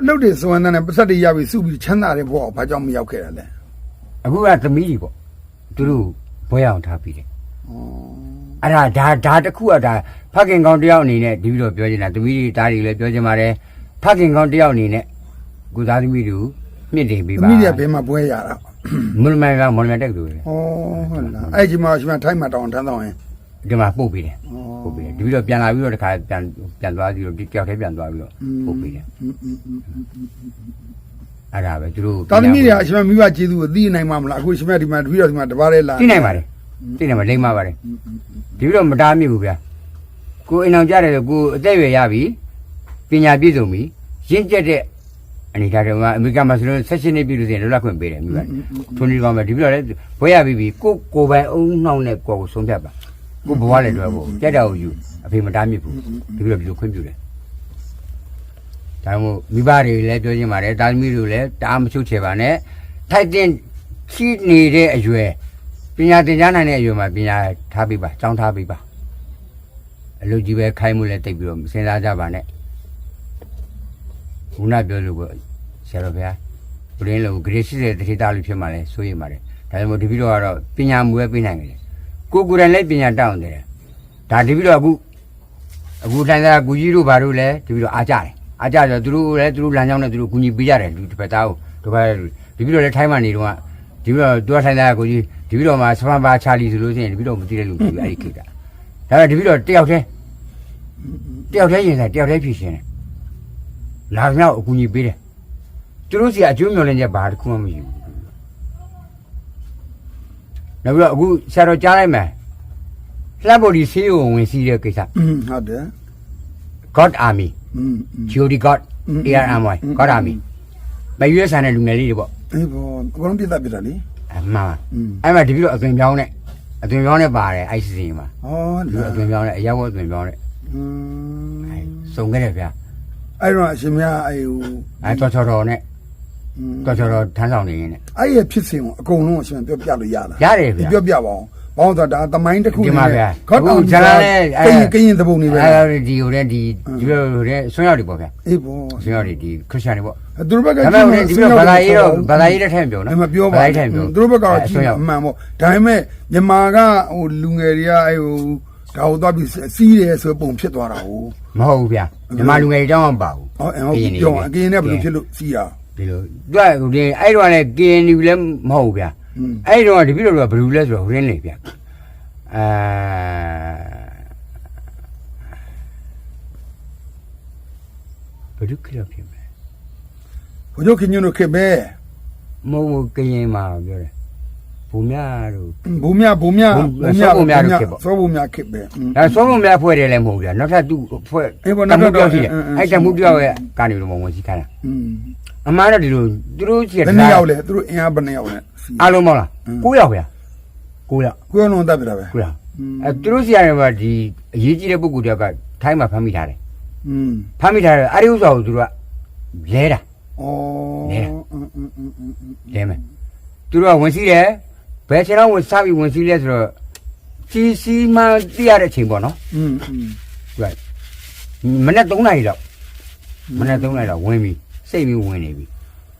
အလုပ်တွေစွမ်းတဲ့နဲ့ပတ်သက်တွေရပြီးစုပြီးချမ်းသာတဲ့ဘဝကိုဘာကြောင့်မရောက်ခဲ့ရလဲအခုကသမီးကြီးပေါ့သူတို့ဘွဲအောင်ထားပြီးတယ်ဩအဲ့ဒါဒါဒါတစ်ခုကဒါဖခင်ကောင်းတယောက်အနေနဲ့ဒီပြီးတော့ပြောချင်တာသမီးတွေတားတွေလည်းပြောချင်ပါတယ်ဖခင်ကောင်းတယောက်အနေနဲ့ကုသားသမီးတို့မြင့်တင်ပေး။ပါမိတွေကဘယ်မှာပွဲရတာမွန်မန်ကမွန်မန်တက်တူတယ်။ဩဟုတ်လား။အဲ့ဒီမှာရှင်မထိုင်းမှာတောင်းတန်းတော့ရင် ဒီမှာပို့ပေးတယ်ပို့ပေးတယ်ဒီပြီးတော့ပြန်လာပြီးတော့တခါပြန်ပြန်သွားပြီးတော့ဒီကြောက်ထဲပြန်သွားပြီးတော့ပို့ပေးတယ်အဲ့ဒါပဲသူတို့တာသမီတွေကအရှင်မိဘကျေးဇူးကိုသိနိုင်မှာမလားအခုရှင်မဒီမှာတပြီးတော့ဒီမှာတပါးလေးလာသိနိုင်ပါတယ်သိနိုင်ပါလိမ့်ပါပါတယ်ဒီပြီးတော့မတားမြစ်ဘူးဗျာကိုအိမ်အောင်ကြတယ်ဆိုကိုအသက်ရွယ်ရပြီပညာပြည့်စုံပြီရင့်ကျက်တဲ့အနေဒါတော့အမေရိကန်မှာဆိုလို့ဆက်ရှင်နေပြီလို့ဆိုရင်လွတ်လပ်ခွင့်ပေးတယ်မိဘထုံးကြီးကောင်းပဲဒီပြီးတော့လည်းဘွဲရပြီးပြီကိုကိုပိုင်အုံနှောင်းနဲ့ကိုကိုဆုံးဖြတ်ပါ ကိုဘဝလည်းတွဲဖို့ကြက်တာကိုယူအဖေမတားမြစ်ဘူးဒီပြီးတော့ဒီလိုခွင့်ပြုတယ်ဒါမှမဟုတ်မိဘတွေလည်းပြောချင်းပါတယ်တာသမီတွေလည်းတအားမချုပ်ချယ်ပါနဲ့ထိုက်တဲ့ရှိနေတဲ့အရွယ်ပညာသင်ကြားနိုင်တဲ့အရွယ်မှာပညာထားပြီးပါကျောင်းထားပြီးပါအလုပ်ကြီးပဲခိုင်းမှုလည်းတိတ်ပြီးတော့မစဉ်းစားကြပါနဲ့ခုနပြောလို့ပေါ့ဆရာတော်ဗျာဘရင်းလို့ဂရေ80တတိတာလို့ဖြစ်မှလဲစိုးရိမ်ပါတယ်ဒါကြောင့်မို့ဒီပြီးတော့ကတော့ပညာမူပဲပေးနိုင်တယ် ကိုကိုယ်တိုင်လည်းပညာတောင်းတယ်ဒါဒီပြီးတော့အခုအခုထိုင်သားကူကြီးတို့ဘာတို့လည်းဒီပြီးတော့အားကြတယ်အားကြဆိုသူတို့လည်းသူတို့လမ်းကြောင်းနဲ့သူတို့ကူညီပေးကြတယ်လူတစ်ဖက်သားကိုတစ်ဖက်ဒီပြီးတော့လည်းထိုင်းမှနေတော့ဒီပြီးတော့သူကထိုင်သားကူကြီးဒီပြီးတော့မှစပန်ပါချာလီဆိုလို့ရှိရင်ဒီပြီးတော့မသိတဲ့လူကြီးအဲ့ဒီခေတ်ကဒါပေမဲ့ဒီပြီးတော့တယောက်တည်းတယောက်တည်းရင်ဆိုင်တယောက်တည်းဖြစ်ရှင်တယ်လာမြောက်အကူညီပေးတယ်သူတို့စီအကျိုးမျှော်လင့်ချက်ဘာတစ်ခုမှမရှိဘူး နောက်ပြီးတော့အခုဆရာတော်ကြားလိုက်မယ်လှပ်ပေါ်ဒီဆေးကိုဝင်စီးတဲ့ကိစ္စ อืมဟုတ်တယ် God Army อืมอืม GOD God อืม ARMY อืม God Army မရွေးဆန်တဲ့လူငယ်လေးတွေပေါ့ အေးဘောအကုန်လုံးပြတ်သားပြတ်တာလေ အမှန်ပါ อืม အဲ့မှာဒီပြီးတော့အသွင်ပြောင်းနဲ့အသွင်ပြောင်းနဲ့ပါတယ်အဲ့စီစဉ်မှာ ဟော ဒီ လား အသွင်ပြောင်းနဲ့အရောက်အသွင်ပြောင်းနဲ့ อืม အဲ့စုံခဲ့တယ်ဗျာ အဲ့တော့အရှင်မအဲ့ဟို အဲ့တော်ချော်တော်နဲ့ อืม တော်ချော်တော်ထမ်းဆောင်နေရင်နဲ့အဲ့ရဲ့ဖြစ်စဉ်ကိုအကုန်လုံးအရှင်ပြောပြလို့ရလားရတယ်ဗျာပြောပြပါအောင်ဘောင်းဆိုတာဒါသမိုင်းတစ်ခုဒီမှာဗျာခေါက်တောင်အခုဇာတ်လမ်းနဲ့ကရင်ကရင်သဘုံနေပဲအဲ့ဒီဟိုတဲ့ဒီဒီလိုတဲ့ဆွမ်းရောက်တွေပေါ့ဗျာအေးဘောဆွမ်းရောက်တွေဒီခရစ်ယာန်တွေပေါ့သူတို့ဘက်ကဒါပေမဲ့ဒီလိုဘာသာရေးတော့ဘာသာရေးတဲ့ထဲမပြောနော်အဲ့မပြောပါဘာသာရေးထဲမပြောသူတို့ဘက်ကတော့အဲ့ကြဆွမ်းည့်ရောက်အမှန်ပေါ့ဒါပေမဲ့မြန်မာကဟိုလူငယ်တွေကအဲ့ဟိုဒါဟိုသွားပြီးစီးတယ်ဆိုပုံဖြစ်သွားတာဟိုမဟုတ်ဘူးဗျာမြန်မာလူငယ်တွေတောင်းမပါဘူးဟောအဲ့ဟောပြောအကင်းနဲ့ဘယ်လိုဖြစ်လို့စီးတာ ဒီလိုသူကဟိုဒီအဲ့တော့လည်း KNU လည်းမဟုတ်ဘူးဗျာอืมအဲ့တော့ဒီပြတော့ကဘယ်လိုလဲဆိုတော့ဟိုရင်းလေဗျာအာဘယ်လိုကြည့်ရဖြစ်မလဲဘုရားခင်ညွန်းတို့ခက်ပဲမဟုတ်ဘူးကရင်မှာပြောတယ် ဘုံများတို့ ဘုံမြဘုံမြ ဘုံစောဘုံမြတို့ခေတ်ပေါ့ စောဘုံမြခက်ပဲอืม ဒါဆုံးလုံးများဖွဲ့တယ်လည်းမဟုတ်ဘူးဗျာနောက်ထပ်သူ့ဖွဲ့ အေးပေါ့နောက်ထပ် တမှုပြောက်ရှိတယ် အင်းအင်း အဲ့တမှုပြောက်ရဲ့ကနေလို့မဝင်စီခိုင်းတာ อืม အမှန်တော့ဒီလိုသူတို့ရှိ ဘယ်နှစ်ယောက်လဲသူတို့အင်အားဘယ်နှစ်ယောက်လဲစီး အားလုံးမောင်းလား အင်း 9ယောက်ဗျာ9ယောက် ကိုယ်လုံးတက်ပြတာပဲ 9ယောက် อืม အဲသူတို့စီရတယ်ကဒီအရေးကြီးတဲ့ပုဂ္ဂိုလ်တယောက်ကထိုင်းမှာဖမ်းမိထားတယ် อืม ဖမ်းမိထားတယ်အဲ့ဒီဥစ္စာကိုသူတို့ကလဲတာ ဩ နဲ อืมอืมอืมอืม လဲမယ်သူတို့ကဝင်စီးတယ် ဘယ်ချိန်တော့ဝင်စားပြီးဝင်စီးလဲဆိုတော့စီစီမှသိရတဲ့အချိန်ပေါ့နော် อืมอืม မနေ့3နာရီလောက်မနေ့3နာရီလောက်ဝင်ပြီးစိတ်ပြီးဝင်နေပြီ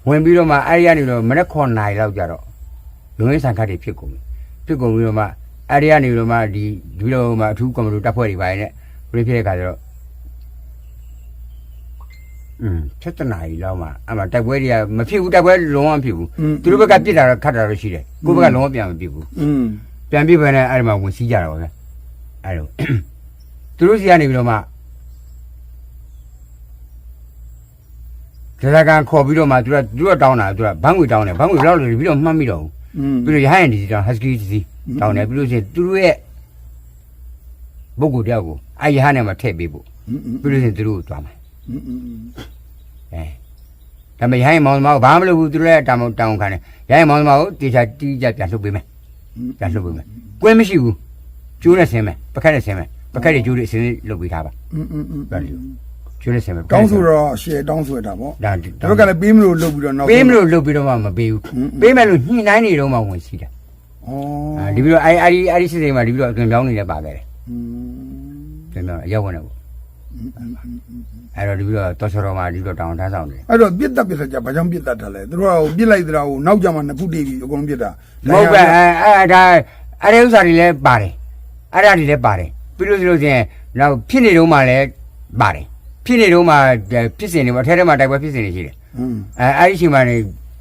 ဝင်ပြီးတော့မှအဲ့ဒီကနေတော့မနေ့9နာရီလောက်ကြတော့လုံရင်းဆန်ခတ်တွေဖြစ်ကုန်ပြီဖြစ်ကုန်ပြီးတော့မှအဲ့ဒီကနေတော့မှဒီဒီလိုမှအထူးကွန်မန်ဒိုတပ်ဖွဲ့တွေပါရဲ့နဲ့ဘယ်ဖြစ်တဲ့ခါကျတော့ อืม7နာရီလောက်မှအမှတိုက်ပွဲတွေကမဖြစ်ဘူးတိုက်ပွဲလုံးဝမဖြစ်ဘူး อืม သူတို့ဘက်ကပြစ်တာတော့ခတ်တာတော့ရှိတယ်ကိုယ့်ဘက်ကလုံးဝပြန်မပြစ်ဘူး อืม ပြန်ပြစ်ပဲနဲ့အဲ့ဒီမှာဝင်စီးကြတာပါဗျအဲ့လို သူတို့စီကနေပြီးတော့မှဒေသခံခေါ်ပြီးတော့မှသူကသူကတောင်းတာသူကဘန်းငွေတောင်းတယ်ဘန်းငွေဘယ်လောက်လဲပြီးတော့မှတ်မိတော့ဘူး อืม ပြီးတော့ရဟရင်ဒီစီတောင်းဟက်စကီဒီစီတောင်းတယ်ပြီးလို့ရှိရင်သူတို့ရဲ့ပုဂ္ဂိုလ်တယောက်ကိုအဲ့ရဟနဲ့မှထည့်ပေးဖို့ อืมอืม ပြီးလို့ရှိရင်သူတို့ကိုသွားမယ် อืมอืม အဲဒါပေမဲ့ရဟရင်မောင်သမားကဘာမှမလုပ်ဘူးသူတို့လည်းတောင်းတောင်းခံတယ်ရဟရင်မောင်သမားကိုတေချာတီးကြပြန်လှုပ်ပေးမယ် ပြန်လှုပ်ပေးမယ်ကွင်းမရှိဘူးကျိုးနဲ့ဆင်းမယ်ပကက်နဲ့ဆင်းမယ်ပကက်တွေကျိုးတွေအစင်းလှုပ်ပေးထားပါ อืมอืมอืม ကျိုးနဲ့ဆင်းမယ် တောင်းဆိုတော့ရှယ်တောင်းဆိုရတာပေါ့ ဒါ ဒီဘက်ကလည်းပေးမလို့လုပ်ပြီးတော့နောက် ပေးမလို့လှုပ်ပြီးတော့မှမပေးဘူး อืม ပေးမယ်လို့ညှိနှိုင်းနေတော့မှဝင်စီးတာ ဩ အာဒီပြီးတော့အဲ့အဲ့ဒီအဲ့ဒီစစ်စစ်မှာဒီပြီးတော့အတွင်ပြောင်းနေလည်းပါခဲ့တယ် อืม အတွင်ပြောင်းအရောက်ဝင်တယ်ပေါ့ อืมอืมอืม အဲ့တော့ဒီပြီးတော့တော်ချော်တော်မှာဒီတော့တောင်းတန်းဆောင်တယ်အဲ့တော့ပြစ်တက်ပြစ်တက်ကြဘာကြောင့်ပြစ်တက်ထားလဲသူတို့ကဟိုပြစ်လိုက်တဲ့ဟိုနောက်ကြမှာနှစ်ဖူးတေးပြီးအကုန်လုံးပြစ်တာမဟုတ်ပဲအဲအဲဒါအဲ့ဒီဥစ္စာတွေလည်းပါတယ်အဲ့ဒါတွေလည်းပါတယ်ပြီးလို့ဆိုလို့ချင်းနောက်ဖြစ်နေတော့မှလည်းပါတယ်ဖြစ်နေတော့မှဖြစ်စဉ်တွေမှာအထက်ထဲမှာတိုက်ပွဲဖြစ်စဉ်တွေရှိတယ်อืมအဲအဲ့ဒီအချိန်မှာနေ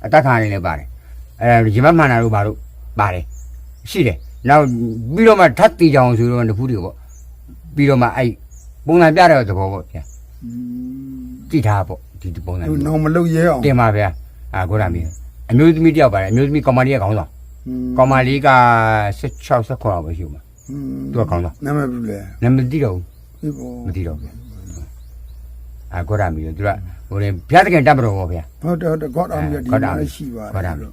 အတက်ခံနေလည်းပါတယ်အဲရမမှန်တာတို့ဘာတို့ပါတယ်ရှိတယ်နောက်ပြီးတော့မှဓာတ်တီကြောင်ဆိုတော့တခုတွေပေါ့ပြီးတော့မှအဲ့ပုံစံပြတဲ့သဘောပေါ့ဗျာ တိထားပေါ့ဒီဒီပုံစံသူမျိုးနောင်မလုတ်ရဲအောင်တင်ပါဗျာအာကိုရမီအမျိုးသမီးတယောက်ပါတယ်အမျိုးသမီးကောင်မလေးကခေါင်းဆောင်ကောင်မလေးက16 18ပဲရှိမှာ သူကကောင်းလား နာမည်ဘူးလေနာမည်မသိတော့ဘူး ဒီပေါ်မသိတော့ဘူး။အာဂေါရမီတို့သူကဟိုရင်ဘုရားသခင်တတ်မတော်ဘောဗျာ ဟုတ်တယ်ဟုတ်တယ် God arm ဒီမှာလည်းရှိပါတ God ယ် Army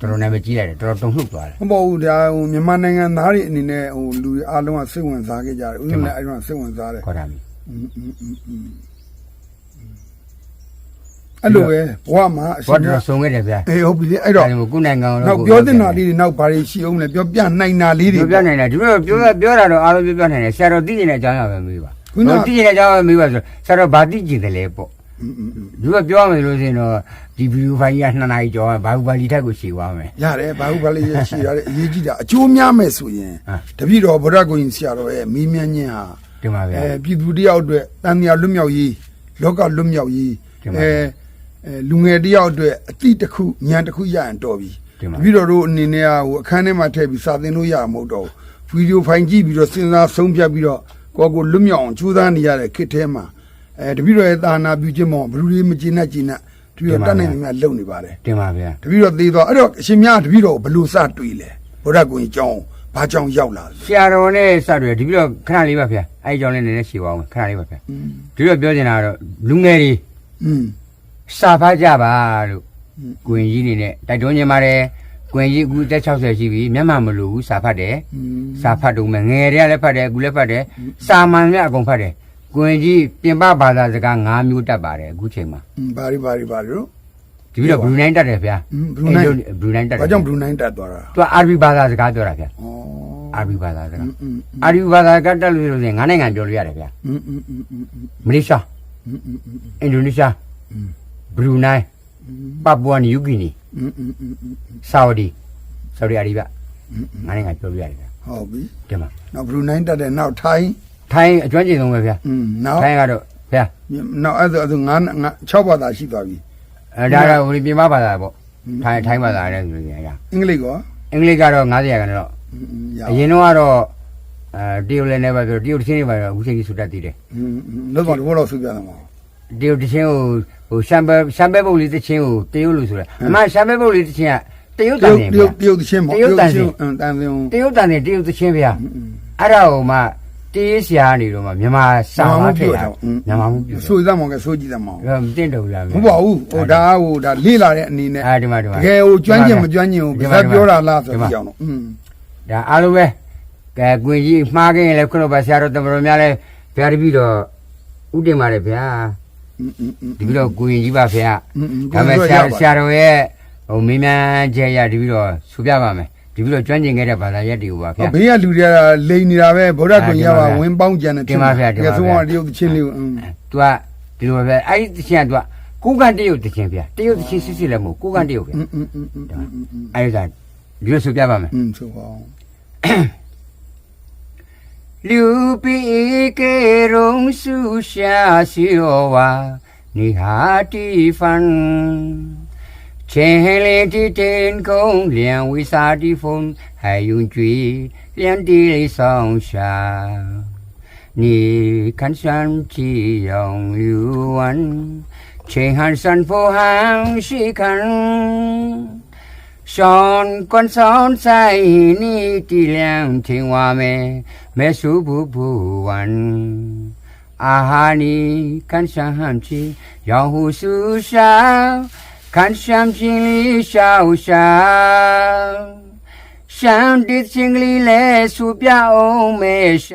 တော်တော်နာမည်ကြီးလိုက်တယ်တော်တော်တုန်လှုပ်သွားတယ် မဟုတ်ဘူးဒါဟိုမြန်မာနိုင်ငံသားတွေအနေနဲ့ဟိုလူတွေအားလုံးကစိတ်ဝင်စားခဲ့ကြတယ်ဥစ္စာတင်ပါ လည်းအဲ့ဒါစိတ်ဝင်စားတယ် ဂေါရမီ အဲ့လိုပဲဘဝမှာအရှင်ကဘာဆုံးခဲ့တယ်ဗျာအေးဟုတ်ပြီလေအဲ့တော့အဲ့လိုကုနိုင်ငံတော့နောက်ပြောတင်တာလေးတွေနောက်ဘာတွေရှိအောင်လဲပြောပြနိုင်တာလေးတွေပြောပြနိုင်တာဒီလိုပြောပြောတာတော့အားလုံးပြောပြနိုင်တယ်ဆရာတော်သိနေတဲ့အကြောင်းအရာပဲမေးပါခုနသိနေတဲ့အကြောင်းအရာမေးပါဆိုဆရာတော်ဘာသိကြည့်တယ်လဲပေါ့ဒီကပြောရမယ်လို့ဆိုရင်တော့ဒီဗီဒီယိုဖိုင်ကြီးက2နာရီကျော်ဘာဘူးဘာလီထက်ကိုရှည်သွားမယ်ရတယ်ဘာဘူးဘာလီရှည်ရတယ်အရေးကြီးတာအကျိုးများမယ်ဆိုရင်တပည့်တော်ဗုဒ္ဓဂုဏ်ဆရာတော်ရဲ့မိမြန်းခြင်းဟာ ဒီမှာဗျာအဲပြည်သူတယောက်အတွက်တန်မြာလွတ်မြောက်ရေးလောကလွတ်မြောက်ရေးဒီမှာအဲအဲလူငယ်တယောက်အတွက်အတိတစ်ခုဉာဏ်တစ်ခုရရင်တော်ပြီဒီမှာတပည့်တော်တို့အနေနဲ့ကဟိုအခန်းထဲမှာထည့်ပြီးစာသင်လို့ရမှာမဟုတ်တော့ဘူးဗီဒီယိုဖိုင်ကြည့်ပြီးတော့စဉ်းစားဆုံးဖြတ်ပြီးတော့ကိုယ့်ကိုယ်လွတ်မြောက်အောင်ကြိုးစားနေရတဲ့ခေတ်ထဲမှာအဲတပည့်တော်ရဲ့သာနာပြုခြင်းမောဘယ်လူတွေမကျေနပ်ကျေနပ်တပည့်တော်တတ်နိုင်တယ်များလုပ်နေပါတယ်တင်ပါဗျာတပည့်တော်သေးတော့အဲ့တော့အရှင်မြတ်တပည့်တော်ကိုဘယ်လို့စတွေးလဲဘုရားကိုကြီးကြောင်း ဘာကြောင့်ရောက်လာလဲ ဆရာတော်နဲ့စတယ်ဒီပြီးတော့ခဏလေးပါဗျာအဲ့ဒီကြောင့်လည်းနည်းနည်းရှည်သွားအောင်ခဏလေးပါဗျာ อืม ဒီတော့ပြောချင်တာကတော့လူငယ်တွေ อืม စာဖတ်ကြပါလို့ကိုရင်ကြီးနေနဲ့တိုက်တွန်းနေပါတယ်ကိုရင်ကြီးအခုအသက်60ရှိပြီမျက်မှန်မလို့ဘူးစာဖတ်တယ် อืม စာဖတ်တော့မယ်ငယ်တွေကလည်းဖတ်တယ်အခုလည်းဖတ်တယ်စာမှန်လည်းအကုန်ဖတ်တယ်ကိုရင်ကြီးပြင်ပဘာသာစကား၅မျိုးတတ်ပါတယ်အခုချိန်မှာ อืมဘာရီဘာရီဘာရီ တပည့်တော်ဘရူနိုင်းတက်တယ်ဗျာဘရူနိုင်းဘရူနိုင်းတက်တယ်ဘာကြောင့်ဘရူနိုင်းတက်သွားတာသူကအာရဗီဘာသာစကားပြောတာဗျာအာရဗီဘာသာစကားအာရဗီဘာသာကတက်လို့ဆိုရင်ငါးနိုင်ငံပြောလို့ရတယ်ဗျာမလေးရှားအင်ဒိုနီးရှားဘရူနိုင်းပပူဝါနယူဂီနီဆာဝဒီဆော်ဒီအာရေဗျငါးနိုင်ငံပြောလို့ရတယ်ဗျာဟုတ်ပြီတင်ပါနောက်ဘရူနိုင်းတက်တယ်နောက်ထိုင်းထိုင်းအကျွမ်းကျင်ဆုံးပဲဗျာ။อืมနောက်ထိုင်းကတော့ဗျာ။နောက်အဲ့ဒါဆိုငါး6ဘာသာရှိသွားပြီ အဲဒါတော့ဟိုဒီပြင်ပဘာသာပေါ့ထိုင်းထိုင်းဘာသာနဲ့ဆိုကြရအင်္ဂလိပ်ကောအင်္ဂလိပ်ကတော့90ရာခိုင်နှုန်းတော့ရအရင်တော့ကတော့အဲတရုတ်လည်းနဲ့ပဲဆိုတရုတ်တစ်ချင်းတွေပါတော့အခုချိန်ကြီးဆူတတ်သေးတယ်လောက်တော့ဘောတော့ဆူပြတယ်မှာတရုတ်တစ်ချင်းကိုဟိုရှမ်ဘဲရှမ်ဘဲပုတ်လေးတစ်ချင်းကိုတရုတ်လို့ဆိုရအမှရှမ်ဘဲပုတ်လေးတစ်ချင်းကတရုတ်တန်တယ်တရုတ်တရုတ်တစ်ချင်းပေါ့တရုတ်တန်တယ်တရုတ်တန်တယ်တရုတ်တန်တယ်တရုတ်တစ်ချင်းဗျာအဲ့ဒါဟိုမှ တေးဆရာနေတော့မှမြန်မာစာမဖြစ်တာမြန်မာမှုပြုဆိုးစမ်းမောင်ကဆိုးကြည့်စမ်းမောင်မတင်တော့လားမဟုတ်ပါဘူးဟိုဒါဟိုဒါလေ့လာတဲ့အနေနဲ့အဲဒီမှာဒီမှာတကယ်ဟိုကျွမ်းကျင်မကျွမ်းကျင်ဟိုဘာသာပြောတာလားဆိုပြီးအောင်တော့อืมဒါအားလုံးပဲကဲကွင်ကြီးမှားခင်လည်းခုလိုပါဆရာတော်တမတော်များလည်းဗျာတပည့်တော်ဥတင်ပါတယ်ဗျာဒီပြီးတော့ကိုရင်ကြီးပါဖေကဒါပေမဲ့ဆရာဆရာတော်ရဲ့ဟိုမင်းမြန်ချက်ရဒီပြီးတော့ဆူပြပါမယ် တပည့်တော်ကျွမ်းကျင်ခဲ့တဲ့ဘာသာရပ်တွေကိုပါဗျာ ဘေးကလူတွေကလိန်နေတာပဲဗုဒ္ဓကွန်ရပါဝင်ပေါင်းကြံတဲ့ တင်ပါဗျာတင်ပါဗျာ ကဲဆိုတော့တရုတ်ချင်းလေးอืม သူကဒီလိုပဲအဲ့ဒီတချင်ကသူကကိုကန်တရုတ်တချင်ဗျာတရုတ်တချင်စစ်စစ်လည်းမဟုတ်ကိုကန်တရုတ်ဗျာ อืมอืมอืมอืมอืม အဲ့ဒါဒီလိုဆူပြပါမယ် อืมဆိုပါအောင် လူပီကေရုံစုရှာစီယောဝါနိဟာတီဖန် 千里的天空，两位沙的风，还有最亮的盛夏。你看山气杨柳湾，千寒山坡 hàng si khăn. Son con son า你看 ni ti lang thiên hoa mẹ, mẹ su bu bu văn. อาหา ခန်းရှမ်းချင်းလေးရှောက်ရှာရှမ်းတစ်ချင်းကလေးလဲဆူပြအောင်မဲ